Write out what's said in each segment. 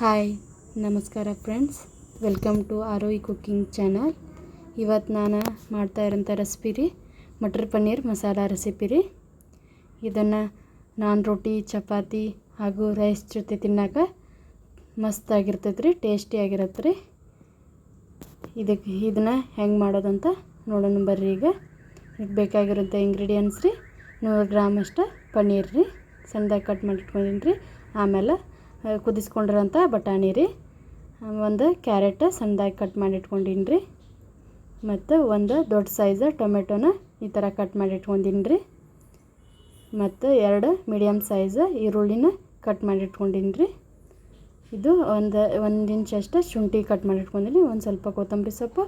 Hi, ನಮಸ್ಕಾರ friends. Welcome to ಆರೋಯಿ cooking channel. ಇವತ್ತು ನಾನು ಮಾಡ್ತಾ ಇರೋಂಥ ರೆಸಿಪಿ ರೀ, ಮಟರ್ ಪನ್ನೀರ್ ಮಸಾಲ ರೆಸಿಪಿ ರೀ. ಇದನ್ನು ನಾನ್ ರೊಟ್ಟಿ ಚಪಾತಿ ಹಾಗೂ ರೈಸ್ ಜೊತೆ ತಿನ್ನೋಕೆ ಮಸ್ತಾಗಿರ್ತೈತೆ ರೀ ಟೇಸ್ಟಿಯಾಗಿರುತ್ತೆ ರೀ. ಇದಕ್ಕೆ ಇದನ್ನು ಹೆಂಗೆ ಮಾಡೋದಂತ ನೋಡೋಣ ಬರ್ರಿ ಈಗ. ಇದಕ್ಕೆ ಬೇಕಾಗಿರೋಂಥ ಇಂಗ್ರೀಡಿಯೆಂಟ್ಸ್ ರೀ, ನೂರು ಗ್ರಾಮ್ ಅಷ್ಟು ಪನ್ನೀರ್ ರೀ. ಸಣ್ಣದಾಗಿ ಕಟ್ ಮಾಡಿಟ್ಕೊಂಡಿನಿ ರೀ ಆಮೇಲೆ ಕುದಿಸ್ಕೊಂಡಿರೋಂಥ ಬಟಾಣಿ ರೀ. ಒಂದು ಕ್ಯಾರೆಟ್ ಸಣ್ಣದಾಗಿ ಕಟ್ ಮಾಡಿ ಇಟ್ಕೊಂಡಿನಿ ರೀ. ಮತ್ತು ಒಂದು ದೊಡ್ಡ ಸೈಜ್ ಟೊಮೆಟೊನ ಈ ಥರ ಕಟ್ ಮಾಡಿ ಇಟ್ಕೊಂಡಿನಿ ರೀ. ಮತ್ತು ಎರಡು ಮೀಡಿಯಮ್ ಸೈಜ್ ಈರುಳ್ಳಿನ ಕಟ್ ಮಾಡಿ ಇಟ್ಕೊಂಡಿನಿ ರೀ. ಇದು ಒಂದು ಒಂದು ಅಷ್ಟು ಶುಂಠಿ ಕಟ್ ಮಾಡಿ ಇಟ್ಕೊಂಡಿನಿ ಒಂದು ಸ್ವಲ್ಪ ಕೊತ್ತಂಬರಿ ಸೊಪ್ಪು,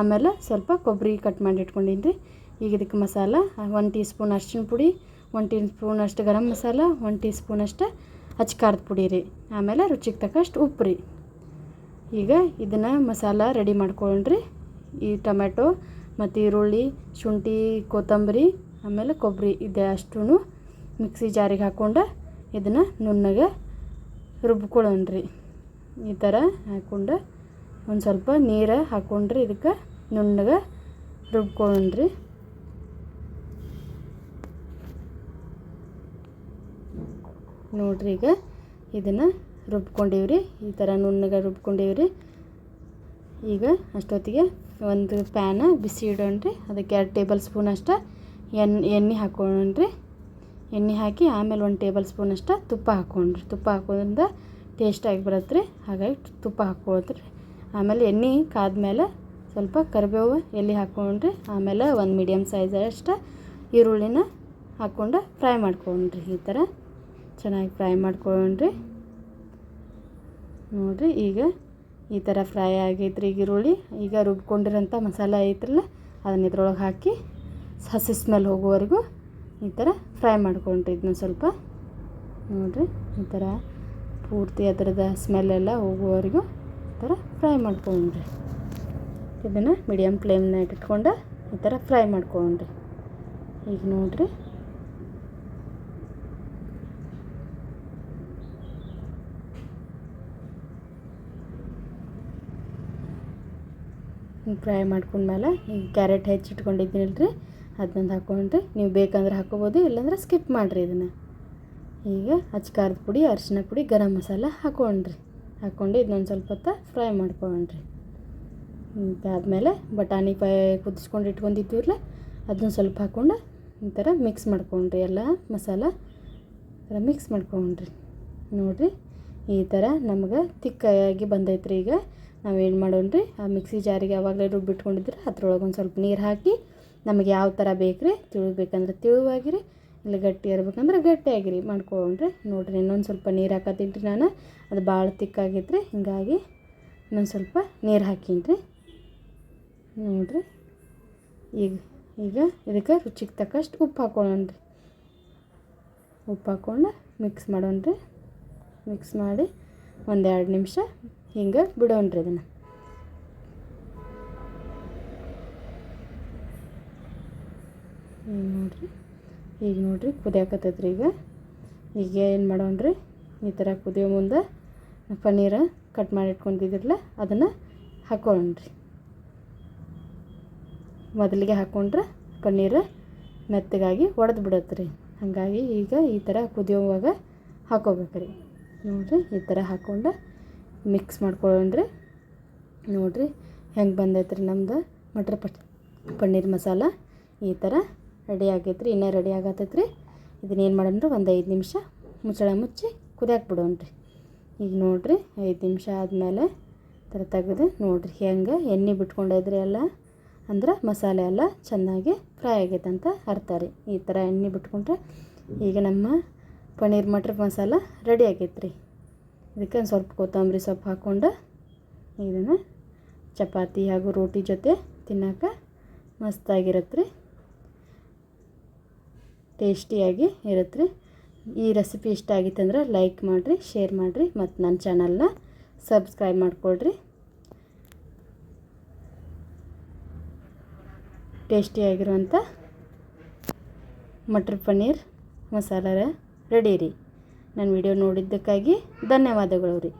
ಆಮೇಲೆ ಸ್ವಲ್ಪ ಕೊಬ್ಬರಿ ಕಟ್ ಮಾಡಿ ಇಟ್ಕೊಂಡಿನಿ ರೀ. ಈಗ ಇದಕ್ಕೆ ಮಸಾಲ ಒಂದು ಟೀ ಸ್ಪೂನ್ ಅರ್ಶಿನ ಪುಡಿ, ಒಂದು ಟೀ ಸ್ಪೂನ್ ಅಷ್ಟು ಗರಂ ಮಸಾಲ, ಒಂದು ಟೀ ಸ್ಪೂನ್ ಅಷ್ಟು ಹಚ್ ಖಾರದ ಪುಡಿ ರೀ. ಆಮೇಲೆ ರುಚಿಗೆ ತಕ್ಕಷ್ಟು ಉಪ್ಪು ರೀ. ಈಗ ಇದನ್ನು ಮಸಾಲ ರೆಡಿ ಮಾಡ್ಕೊಂಡ್ರಿ. ಈ ಟೊಮೆಟೊ ಮತ್ತು ಈರುಳ್ಳಿ, ಶುಂಠಿ, ಕೊತ್ತಂಬರಿ, ಆಮೇಲೆ ಕೊಬ್ಬರಿ ಇದೆ ಅಷ್ಟೂ ಮಿಕ್ಸಿ ಜಾರಿಗೆ ಹಾಕ್ಕೊಂಡು ಇದನ್ನು ನುಣ್ಣಗೆ ರುಬ್ಕೊಳ್ಳೋಣ್ರಿ ಈ ಥರ ಹಾಕ್ಕೊಂಡು ಒಂದು ಸ್ವಲ್ಪ ನೀರು ಹಾಕ್ಕೊಂಡ್ರಿ ಇದಕ್ಕೆ ನುಣ್ಣಗೆ ರುಬ್ಕೊಳ್ಳೋಣ್ರಿ ನೋಡ್ರಿ ಈಗ. ಇದನ್ನು ರುಬ್ಕೊಂಡೀವ್ರಿ. ಈ ಥರ ನುಣ್ಣಗೆ ರುಬ್ಕೊಂಡೀವ್ರಿ. ಈಗ ಅಷ್ಟೊತ್ತಿಗೆ ಒಂದು ಪ್ಯಾನ ಬಿಸಿ ಇಡೋಣ್ರಿ. ಅದಕ್ಕೆ ಎರಡು ಟೇಬಲ್ ಸ್ಪೂನ್ ಅಷ್ಟು ಎಣ್ಣೆ ಎಣ್ಣೆ ಹಾಕೊಂಡ್ರಿ ಎಣ್ಣೆ ಹಾಕಿ ಆಮೇಲೆ ಒಂದು ಟೇಬಲ್ ಸ್ಪೂನ್ ಅಷ್ಟು ತುಪ್ಪ ಹಾಕ್ಕೊಂಡ್ರಿ ತುಪ್ಪ ಹಾಕೋದ್ರಿಂದ ಟೇಸ್ಟಾಗಿ ಬರುತ್ತೆ ರೀ ಹಾಗಾಗಿ ತುಪ್ಪ ಹಾಕ್ಕೊಳ್ತ್ರಿ ಆಮೇಲೆ ಎಣ್ಣೆ ಕಾದ್ಮೇಲೆ ಸ್ವಲ್ಪ ಕರಿಬೇವು ಎಲ್ಲಿ ಹಾಕ್ಕೊಂಡ್ರಿ ಆಮೇಲೆ ಒಂದು ಮೀಡಿಯಮ್ ಸೈಜ್ ಅಷ್ಟು ಈರುಳ್ಳಿನ ಹಾಕ್ಕೊಂಡು ಫ್ರೈ ಮಾಡ್ಕೊಂಡ್ರಿ ಈ ಥರ ಚೆನ್ನಾಗಿ ಫ್ರೈ ಮಾಡ್ಕೊಂಡ್ರಿ ನೋಡಿರಿ ಈಗ ಈ ಥರ ಫ್ರೈ ಆಗೈತ್ರಿ ಈಗ ಈರುಳ್ಳಿ, ಈಗ ರುಬ್ಕೊಂಡಿರೋಂಥ ಮಸಾಲೆ ಐತ್ರಲ್ಲ, ಅದನ್ನ ಇದ್ರೊಳಗೆ ಹಾಕಿ ಹಸಿ ಸ್ಮೆಲ್ ಹೋಗುವವರೆಗೂ ಈ ಥರ ಫ್ರೈ ಮಾಡ್ಕೊಂಡ್ರಿ ಇದನ್ನ ಸ್ವಲ್ಪ. ನೋಡಿರಿ, ಈ ಥರ ಪೂರ್ತಿ ಅದರದ ಸ್ಮೆಲ್ಲೆಲ್ಲ ಹೋಗುವವರೆಗೂ ಈ ಥರ ಫ್ರೈ ಮಾಡ್ಕೊಂಡ್ರಿ. ಇದನ್ನು ಮೀಡಿಯಮ್ ಫ್ಲೇಮ್ನಾಗ ಇಟ್ಕೊಂಡು ಈ ಥರ ಫ್ರೈ ಮಾಡ್ಕೊಂಡ್ರಿ. ಈಗ ನೋಡಿರಿ ಫ್ರೈ ಮಾಡ್ಕೊಂಡ್ಮೇಲೆ ಈಗ ಕ್ಯಾರೆಟ್ ಹೆಚ್ಚಿಟ್ಕೊಂಡಿದ್ದೀನಲ್ಲ ರೀ ಅದನ್ನೊಂದು ಹಾಕ್ಕೊಂಡ್ರಿ ನೀವು ಬೇಕಂದ್ರೆ ಹಾಕೋಬೋದು, ಇಲ್ಲಾಂದ್ರೆ ಸ್ಕಿಪ್ ಮಾಡಿರಿ ಇದನ್ನು. ಈಗ ಹಚ್ ಖಾರದ ಪುಡಿ, ಅರಿಶಿನ ಪುಡಿ, ಗರಂ ಮಸಾಲ ಹಾಕ್ಕೊಂಡ್ರಿ ಹಾಕ್ಕೊಂಡು ಇದನ್ನೊಂದು ಸ್ವಲ್ಪ ಹೊತ್ತು ಫ್ರೈ ಮಾಡ್ಕೊಂಡ್ರಿ. ಆದಮೇಲೆ ಬಟಾಣಿ ಪೈ ಕುದಿಸ್ಕೊಂಡು ಇಟ್ಕೊಂಡಿದ್ದೀವಲ್ಲ ಅದನ್ನ ಸ್ವಲ್ಪ ಹಾಕ್ಕೊಂಡು ಈ ಥರ ಮಿಕ್ಸ್ ಮಾಡ್ಕೊಂಡ್ರಿ. ಎಲ್ಲ ಮಸಾಲ ಈ ಥರ ಮಿಕ್ಸ್ ಮಾಡ್ಕೊಂಡ್ರಿ. ನೋಡಿರಿ, ಈ ಥರ ನಮ್ಗೆ ತಿಕ್ಕಾಗಿ ಬಂದೈತ್ರಿ ಈಗ. ನಾವೇನು ರೀ, ಆ ಮಿಕ್ಸಿ ಜಾರಿಗೆ ಯಾವಾಗಲೇ ರುಬ್ಬಿಟ್ಕೊಂಡಿದ್ರೆ ಅದ್ರೊಳಗೆ ಒಂದು ಸ್ವಲ್ಪ ನೀರು ಹಾಕಿ ನಮಗೆ ಯಾವ ಥರ ಬೇಕು ರೀ ತಿಳುಬೇಕಂದ್ರೆ ತಿಳುವಾಗಿರಿ, ಇಲ್ಲ ಗಟ್ಟಿ ಇರ್ಬೇಕಂದ್ರೆ ಗಟ್ಟಿಯಾಗಿರಿ ಮಾಡ್ಕೊಂಡ್ರೆ ನೋಡಿರಿ ಇನ್ನೊಂದು ಸ್ವಲ್ಪ ನೀರು ಹಾಕತ್ತೀನಿ ರೀ ನಾನು, ಅದು ಭಾಳ ತಿಕ್ಕಾಗೈತ್ರಿ ಹಿಂಗಾಗಿ ಇನ್ನೊಂದು ಸ್ವಲ್ಪ ನೀರು ಹಾಕೀನಿ ರೀ. ನೋಡಿರಿ, ಈಗ ಈಗ ಇದಕ್ಕೆ ರುಚಿಗೆ ತಕ್ಕಷ್ಟು ಉಪ್ಪು ಹಾಕೊಳ್ಳೋಣ್ರಿ ಉಪ್ಪು ಹಾಕ್ಕೊಂಡು ಮಿಕ್ಸ್ ಮಾಡೋಣ ರೀ ಮಿಕ್ಸ್ ಮಾಡಿ ಒಂದೆರಡು ನಿಮಿಷ ಹಿಂಗೆ ಬಿಡೋಣ್ರಿ ಅದನ್ನು. ಈಗ ನೋಡಿರಿ ಈಗ ನೋಡಿರಿ ಕುದಿಯಾಕತ್ತೈತ್ರಿ ಈಗ. ಈಗ ಏನು ಮಾಡೋಣ್ರಿ, ಈ ಥರ ಕುದಿಯೋ ಮುಂದೆ ಪನ್ನೀರ ಕಟ್ ಮಾಡಿ ಇಟ್ಕೊಂಡಿದ್ದಿರಲ್ಲ, ಅದನ್ನು ಹಾಕೊಳ್ಳ್ರಿ ಮೊದಲಿಗೆ ಹಾಕ್ಕೊಂಡ್ರೆ ಪನ್ನೀರ್ ಮೆತ್ತಗಾಗಿ ಒಡೆದು ಬಿಡತ್ತೆ ರೀ ಹಾಗಾಗಿ ಈಗ ಈ ಥರ ಕುದಿಯೋವಾಗ ಹಾಕೋಬೇಕ್ರಿ. ನೋಡಿರಿ, ಈ ಥರ ಹಾಕ್ಕೊಂಡು ಮಿಕ್ಸ್ ಮಾಡ್ಕೊಳ್ಳೋಣ್ರಿ ನೋಡಿರಿ ಹೆಂಗೆ ಬಂದೈತ್ರಿ ರೀ ನಮ್ದು. ಮಟರ್ ಪಟ್, ಪನ್ನೀರ್ ಮಸಾಲ ಈ ಥರ ರೆಡಿ ಆಗೈತ್ರಿ ರೀ ಇನ್ನೂ ರೆಡಿ ಆಗತ್ತೈತೆ ರೀ ಇದನ್ನೇನು ಮಾಡೋಣ್ರಿ, ಒಂದು ಐದು ನಿಮಿಷ ಮುಚ್ಚಳ ಮುಚ್ಚಿ ಕುದಿಯಾಕೆ ಬಿಡೋಣ್ರಿ. ಈಗ ನೋಡಿರಿ, ಐದು ನಿಮಿಷ ಆದಮೇಲೆ ಥರ ತೆಗೆದು ನೋಡಿರಿ ಹೆಂಗೆ ಎಣ್ಣೆ ಬಿಟ್ಕೊಂಡೈತ್ರಿ ಎಲ್ಲ. ಅಂದ್ರೆ ಮಸಾಲೆ ಎಲ್ಲ ಚೆನ್ನಾಗಿ ಫ್ರೈ ಆಗೈತೆ ಅಂತ ಅರ್ಥ ರೀ. ಈ ಥರ ಎಣ್ಣೆ ಬಿಟ್ಕೊಂಡ್ರೆ ಈಗ ನಮ್ಮ ಪನ್ನೀರ್ ಮಟ್ರ್ ಮಸಾಲ ರೆಡಿ ಆಗೈತೆ ರೀ ಇದಕ್ಕೆ ಒಂದು ಸ್ವಲ್ಪ ಕೊತ್ತಂಬರಿ ಸೊಪ್ಪು ಹಾಕ್ಕೊಂಡು ಇದನ್ನು ಚಪಾತಿ ಹಾಗೂ ರೋಟಿ ಜೊತೆ ತಿನ್ನೋಕೆ ಮಸ್ತಾಗಿರುತ್ತೆ ರೀ. ಟೇಸ್ಟಿಯಾಗಿ ಇರುತ್ತೆ ರೀ. ಈ ರೆಸಿಪಿ ಇಷ್ಟ ಆಗಿತ್ತಂದ್ರೆ ಲೈಕ್ ಮಾಡಿರಿ, ಶೇರ್ ಮಾಡಿರಿ ಮತ್ತು ನನ್ನ ಚಾನಲ್ನ ಸಬ್ಸ್ಕ್ರೈಬ್ ಮಾಡ್ಕೊಳ್ರಿ. ಟೇಸ್ಟಿಯಾಗಿರುವಂಥ ಮಟರ್ ಪನ್ನೀರ್ ಮಸಾಲ ರೆಡಿ ರೀ. ನನ್ನ ವಿಡಿಯೋ ನೋಡಿದ್ದಕ್ಕಾಗಿ ಧನ್ಯವಾದಗಳು ರೀ.